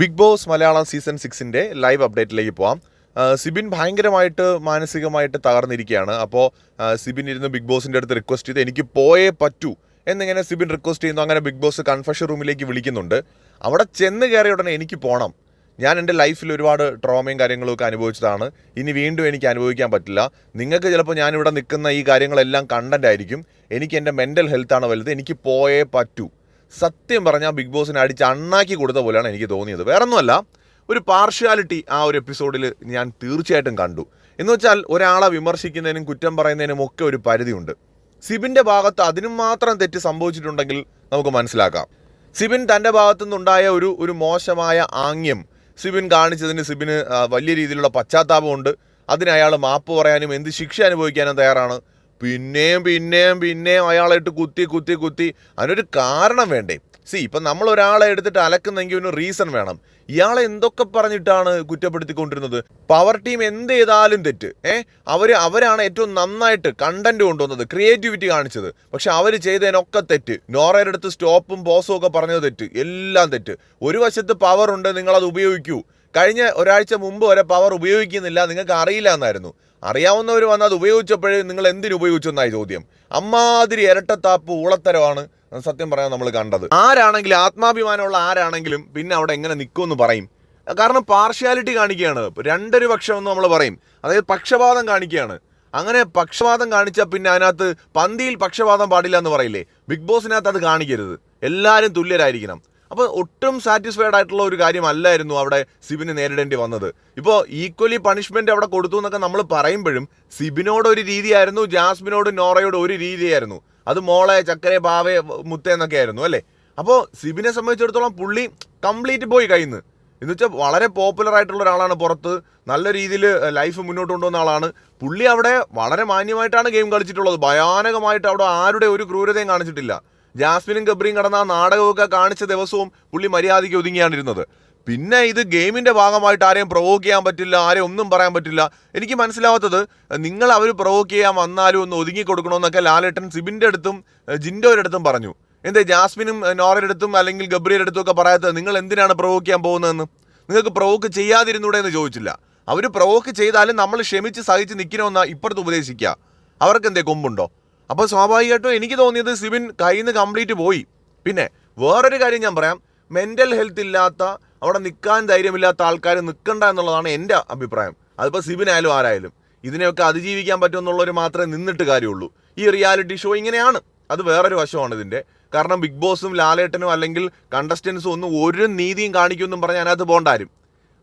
Big boss Malayalam season സിക്സിന്റെ live അപ്ഡേറ്റിലേക്ക് പോവാം. സിബിൻ ഭയങ്കരമായിട്ട് മാനസികമായിട്ട് തകർന്നിരിക്കുകയാണ്. അപ്പോൾ സിബിൻ ഇരുന്ന് ബിഗ് ബോസിന്റെ അടുത്ത് റിക്വസ്റ്റ് ചെയ്ത് എനിക്ക് പോയേ പറ്റൂ എന്നിങ്ങനെ സിബിൻ റിക്വസ്റ്റ് ചെയ്യുന്നു. അങ്ങനെ ബിഗ് ബോസ് കൺഫഷൻ റൂമിലേക്ക് വിളിക്കുന്നുണ്ട്. അവിടെ ചെന്ന് കയറിയ ഉടനെ എനിക്ക് പോകണം ഞാൻ എന്റെ ലൈഫിൽ ഒരുപാട് ട്രോമയും കാര്യങ്ങളൊക്കെ അനുഭവിച്ചതാണ്. ഇനി വീണ്ടും എനിക്ക് അനുഭവിക്കാൻ പറ്റില്ല. നിങ്ങൾക്ക് ചിലപ്പോൾ ഞാനിവിടെ നിൽക്കുന്ന ഈ കാര്യങ്ങളെല്ലാം കണ്ടന്റ് ആയിരിക്കും. എനിക്ക് എന്റെ മെന്റൽ ഹെൽത്താണ് വലുത്. എനിക്ക് പോയേ പറ്റൂ. സത്യം പറഞ്ഞാൽ ബിഗ് ബോസിനെ അടിച്ച് അണ്ണാക്കി കൊടുത്ത പോലെയാണ് എനിക്ക് തോന്നിയത്. വേറൊന്നുമല്ല ഒരു പാർഷ്യാലിറ്റി ആ ഒരു എപ്പിസോഡിൽ ഞാൻ തീർച്ചയായിട്ടും കണ്ടു. എന്ന് വെച്ചാൽ ഒരാളെ വിമർശിക്കുന്നതിനും കുറ്റം പറയുന്നതിനും ഒക്കെ ഒരു പരിധിയുണ്ട്. സിബിന്റെ ഭാഗത്ത് അതിനും മാത്രം തെറ്റ് സംഭവിച്ചിട്ടുണ്ടെങ്കിൽ നമുക്ക് മനസ്സിലാക്കാം. സിബിൻ തന്റെ ഭാഗത്തു നിന്നുണ്ടായ ഒരു ഒരു മോശമായ ആംഗ്യം സിബിൻ കാണിച്ചതിന് സിബിന് വലിയ രീതിയിലുള്ള പശ്ചാത്താപമുണ്ട്. അതിന് അയാൾ മാപ്പ് പറയാനും എന്ത് ശിക്ഷ അനുഭവിക്കാനും തയ്യാറാണ്. പിന്നെയും പിന്നെയും പിന്നെയും അയാളായിട്ട് കുത്തി കുത്തി കുത്തി. അതിനൊരു കാരണം വേണ്ടേ? സി ഇപ്പം നമ്മൾ ഒരാളെ എടുത്തിട്ട് അലക്കുന്നെങ്കിൽ ഒരു റീസൺ വേണം. ഇയാളെ എന്തൊക്കെ പറഞ്ഞിട്ടാണ് കുറ്റപ്പെടുത്തിക്കൊണ്ടിരുന്നത്? പവർ ടീം എന്ത് ചെയ്താലും തെറ്റ്. ഏ? അവർ അവരാണ് ഏറ്റവും നന്നായിട്ട് കണ്ടന്റ് കൊണ്ടുവന്നത് ക്രിയേറ്റിവിറ്റി കാണിച്ചത്. പക്ഷെ അവർ ചെയ്തതിനൊക്കെ തെറ്റ്. നോറയുടെ അടുത്ത് സ്റ്റോപ്പും ബോസും ഒക്കെ പറഞ്ഞത് തെറ്റ്. എല്ലാം തെറ്റ്. ഒരു വശത്ത് പവർ ഉണ്ട് നിങ്ങളത് ഉപയോഗിക്കൂ. കഴിഞ്ഞ ഒരാഴ്ച മുമ്പ് വരെ പവർ ഉപയോഗിക്കുന്നില്ല. നിങ്ങൾക്ക് അറിയില്ല എന്നായിരുന്നു. അറിയാവുന്നവർ വന്ന് അത് ഉപയോഗിച്ചപ്പോഴേ നിങ്ങൾ എന്തിനു ഉപയോഗിച്ചെന്നായി ചോദ്യം. അമ്മാതിരി ഇരട്ടത്താപ്പ് ഊളത്തരമാണ് സത്യം പറയാൻ നമ്മൾ കണ്ടത്. ആരാണെങ്കിലും ആത്മാഭിമാനമുള്ള ആരാണെങ്കിലും പിന്നെ അവിടെ എങ്ങനെ നിൽക്കുമെന്ന് പറയും. കാരണം പാർഷ്യാലിറ്റി കാണിക്കുകയാണ്. രണ്ടൊരു പക്ഷം എന്ന് നമ്മൾ പറയും. അതായത് പക്ഷപാതം കാണിക്കുകയാണ്. അങ്ങനെ പക്ഷപാതം കാണിച്ചാൽ പിന്നെ അതിനകത്ത് പന്തിയിൽ പക്ഷപാതം പാടില്ല എന്ന് പറയില്ലേ? ബിഗ് ബോസിനകത്ത് അത് കാണിക്കരുത്. എല്ലാവരും തുല്യരായിരിക്കണം. അപ്പോൾ ഒട്ടും സാറ്റിസ്ഫൈഡ് ആയിട്ടുള്ള ഒരു കാര്യമല്ലായിരുന്നു അവിടെ സിബിന് നേരിടേണ്ടി വന്നത്. ഇപ്പോൾ ഈക്വലി പണിഷ്മെന്റ് അവിടെ കൊടുത്തു എന്നൊക്കെ നമ്മൾ പറയുമ്പോഴും സിബിനോട് ഒരു രീതിയായിരുന്നു ജാസ്മിനോട് നോറയോട് ഒരു രീതിയായിരുന്നു. അത് മോളെ ചക്കരെ പാവെ മുത്തേ എന്നൊക്കെ ആയിരുന്നു അല്ലേ? അപ്പോൾ സിബിനെ സംബന്ധിച്ചിടത്തോളം പുള്ളി കംപ്ലീറ്റ് പോയി കയ്യിൽ നിന്ന് എന്ന് വെച്ചാൽ വളരെ പോപ്പുലർ ആയിട്ടുള്ള ഒരാളാണ് പുറത്ത് നല്ല രീതിയിൽ ലൈഫ് മുന്നോട്ട് കൊണ്ടുവന്ന ആളാണ്. പുള്ളി അവിടെ വളരെ മാന്യമായിട്ടാണ് ഗെയിം കളിച്ചിട്ടുള്ളത്. ഭയാനകമായിട്ട് അവിടെ ആരുടെ ഒരു ക്രൂരതയും കാണിച്ചിട്ടില്ല. ജാസ്മിനും ഗബ്രിയും കടന്ന ആ നാടകമൊക്കെ കാണിച്ച ദിവസവും പുള്ളി മര്യാദയ്ക്ക് ഒതുങ്ങിയാണ് ഇരുന്നത് പിന്നെ ഇത് ഗെയിമിന്റെ ഭാഗമായിട്ട് ആരെയും പ്രൊവോക്ക് ചെയ്യാൻ പറ്റില്ല ആരെയും ഒന്നും പറയാൻ പറ്റില്ല. എനിക്ക് മനസ്സിലാവാത്തത് നിങ്ങൾ അവർ പ്രൊവോക്ക് ചെയ്യാൻ വന്നാലും ഒന്ന് ഒതുങ്ങി കൊടുക്കണമെന്നൊക്കെ ലാലേട്ടൻ സിബിന്റെ അടുത്തും ജിൻഡോയുടെ അടുത്തും പറഞ്ഞു. എന്തേ ജാസ്മിനും നോറയുടെ അടുത്തും അല്ലെങ്കിൽ ഗബ്രിയുടെ അടുത്തും ഒക്കെ പറയാത്തത് നിങ്ങൾ എന്തിനാണ് പ്രൊവോക്ക് ചെയ്യാൻ പോകുന്നതെന്ന്? നിങ്ങൾക്ക് പ്രൊവോക്ക് ചെയ്യാതിരുന്നൂടെ എന്ന് ചോദിച്ചില്ല. അവർ പ്രൊവോക്ക് ചെയ്താലും നമ്മൾ ക്ഷമിച്ച് സഹിച്ച് നിൽക്കണമെന്ന് ഇപ്പുറത്ത് ഉപദേശിക്കുക. അവർക്ക് എന്തേ കൊമ്പുണ്ടോ? അപ്പോൾ സ്വാഭാവികമായിട്ടും എനിക്ക് തോന്നിയത് സിബിൻ കയ്യിൽ നിന്ന് കംപ്ലീറ്റ് പോയി. പിന്നെ വേറൊരു കാര്യം ഞാൻ പറയാം. മെന്റൽ ഹെൽത്ത് ഇല്ലാത്ത അവിടെ നിൽക്കാൻ ധൈര്യമില്ലാത്ത ആൾക്കാർ നിൽക്കണ്ട എന്നുള്ളതാണ് എന്റെ അഭിപ്രായം. അതിപ്പോൾ സിബിനായാലും ആരായാലും. ഇതിനെയൊക്കെ അതിജീവിക്കാൻ പറ്റുമെന്നുള്ളവർ മാത്രമേ നിന്നിട്ട് കാര്യമുള്ളൂ. ഈ റിയാലിറ്റി ഷോ ഇങ്ങനെയാണ്. അത് വേറൊരു വശമാണ് ഇതിന്റെ. കാരണം ബിഗ് ബോസും ലാലേട്ടനും അല്ലെങ്കിൽ കണ്ടസ്റ്റൻസും ഒന്നും ഒരു നീതിയും കാണിക്കുമെന്നും പറഞ്ഞ് അതിനകത്ത് പോകണ്ടാരും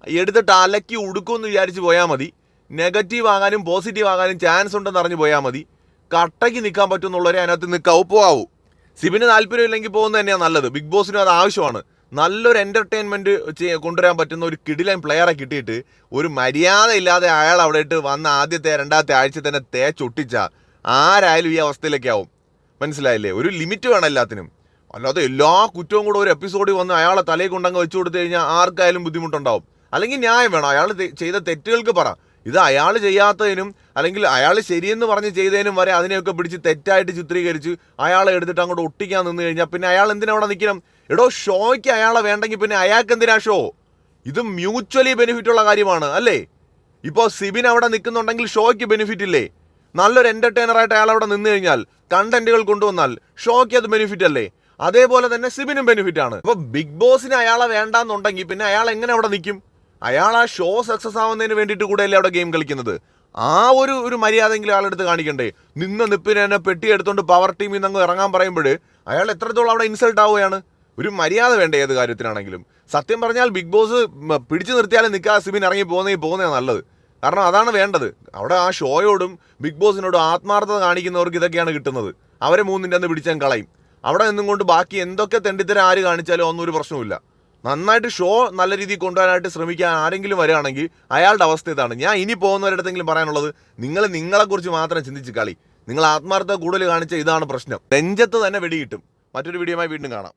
എടുത്തിട്ട് അലക്കി ഉടുക്കുമെന്ന് വിചാരിച്ച് പോയാൽ മതി. നെഗറ്റീവ് ആകാനും പോസിറ്റീവ് ആകാനും ചാൻസ് ഉണ്ടെന്ന് അറിഞ്ഞു പോയാൽ മതി. കട്ടയ്ക്ക് നിൽക്കാൻ പറ്റും എന്നുള്ളവരെ അതിനകത്ത് നിൽക്കാവൂ പോകാവൂ സിബിന് താല്പര്യമില്ലെങ്കിൽ പോകുന്നത് തന്നെയാണ് നല്ലത്. ബിഗ് ബോസിനും അത് ആവശ്യമാണ്. നല്ലൊരു എന്റർടൈൻമെന്റ് കൊണ്ടുവരാൻ പറ്റുന്ന ഒരു കിടിലൻ പ്ലെയറെ കിട്ടിയിട്ട് ഒരു മര്യാദ ഇല്ലാതെ അയാൾ അവിടെ ഇട്ട് വന്ന ആദ്യത്തെ രണ്ടാമത്തെ ആഴ്ച തന്നെ തേച്ചൊട്ടിച്ച ആരായാലും ഈ അവസ്ഥയിലേക്കാവും. മനസ്സിലായില്ലേ? ഒരു ലിമിറ്റ് വേണം എല്ലാത്തിനും. അല്ലാതെ എല്ലാ കുറ്റവും കൂടെ ഒരു എപ്പിസോഡിൽ വന്ന് അയാളെ തലയിൽ കൊണ്ടങ്ങ് വെച്ചു കൊടുത്തു കഴിഞ്ഞാൽ ആർക്കായാലും ബുദ്ധിമുട്ടുണ്ടാവും. അല്ലെങ്കിൽ ന്യായം വേണം. അയാൾ ചെയ്ത തെറ്റുകൾക്ക് പറ. ഇത് അയാൾ ചെയ്യാത്തതിനും അല്ലെങ്കിൽ അയാൾ ശരിയെന്ന് പറഞ്ഞ് ചെയ്തതിനും വരെ അതിനെയൊക്കെ പിടിച്ച് തെറ്റായിട്ട് ചിത്രീകരിച്ച് അയാളെ എടുത്തിട്ട് അങ്ങോട്ട് ഒട്ടിക്കാൻ നിന്ന് കഴിഞ്ഞാൽ പിന്നെ അയാൾ എന്തിനാ അവിടെ നിൽക്കണം? എടോ ഷോയ്ക്ക് അയാളെ വേണ്ടെങ്കിൽ പിന്നെ അയാൾക്ക് എന്തിനാ ഷോ? ഇത് മ്യൂച്വലി ബെനിഫിറ്റ് ഉള്ള കാര്യമാണ് അല്ലേ? ഇപ്പോൾ സിബിൻ അവിടെ നിൽക്കുന്നുണ്ടെങ്കിൽ ഷോയ്ക്ക് ബെനിഫിറ്റ് ഇല്ലേ? നല്ലൊരു എന്റർടൈനറായിട്ട് അയാൾ അവിടെ നിന്ന് കഴിഞ്ഞാൽ കണ്ടന്റുകൾ കൊണ്ടുവന്നാൽ ഷോയ്ക്ക് അത് ബെനിഫിറ്റ് അല്ലേ? അതേപോലെ തന്നെ സിബിനും ബെനിഫിറ്റ് ആണ്. അപ്പോൾ ബിഗ് ബോസിന് അയാളെ വേണ്ടാന്നുണ്ടെങ്കിൽ പിന്നെ അയാൾ എങ്ങനെ അവിടെ നിൽക്കും? അയാൾ ആ ഷോ സക്സസ് ആവുന്നതിന് വേണ്ടിയിട്ട് കൂടെ അല്ലേ അവിടെ ഗെയിം കളിക്കുന്നത്. ആ ഒരു ഒരു മര്യാദയെങ്കിലും ആളെടുത്ത് കാണിക്കണ്ടേ? നിന്ന നിപ്പിന് എന്നെ പെട്ടി എടുത്തുകൊണ്ട് പവർ ടീമിൽ നിന്ന് അങ്ങ് ഇറങ്ങാൻ പറയുമ്പോൾ അയാൾ എത്രത്തോളം അവിടെ ഇൻസൾട്ട് ആവുകയാണ്? ഒരു മര്യാദ വേണ്ട ഏത് കാര്യത്തിനാണെങ്കിലും? സത്യം പറഞ്ഞാൽ ബിഗ് ബോസ് പിടിച്ചു നിർത്തിയാലും നിൽക്കാതെ സിബിൻ ഇറങ്ങി പോകുന്നേ പോകുന്നതാണ് നല്ലത്. കാരണം അതാണ് വേണ്ടത്. അവിടെ ആ ഷോയോടും ബിഗ് ബോസിനോടും ആത്മാർത്ഥത കാണിക്കുന്നവർക്ക് ഇതൊക്കെയാണ് കിട്ടുന്നത്. അവരെ മൂന്നിന്റെ അന്ന് പിടിച്ചാൽ കളയും. അവിടെ നിന്നും കൊണ്ട് ബാക്കി എന്തൊക്കെ തെണ്ടിത്തരം ആര് കാണിച്ചാലും ഒന്നും ഒരു പ്രശ്നവുമില്ല. നന്നായിട്ട് ഷോ നല്ല രീതിയിൽ കൊണ്ടുപോകാനായിട്ട് ശ്രമിക്കാൻ ആരെങ്കിലും വരികയാണെങ്കിൽ അയാളുടെ അവസ്ഥ ഇതാണ്. ഞാൻ ഇനി പോകുന്നവരടുത്തെങ്കിലും പറയാനുള്ളത് നിങ്ങൾ നിങ്ങളെക്കുറിച്ച് മാത്രം ചിന്തിച്ച് കളി. നിങ്ങൾ ആത്മാർത്ഥത കൂടുതൽ കാണിച്ച ഇതാണ് പ്രശ്നം. നെഞ്ചത്ത് തന്നെ വെടി കിട്ടും മറ്റൊരു വീഡിയോയുമായി വീണ്ടും കാണാം.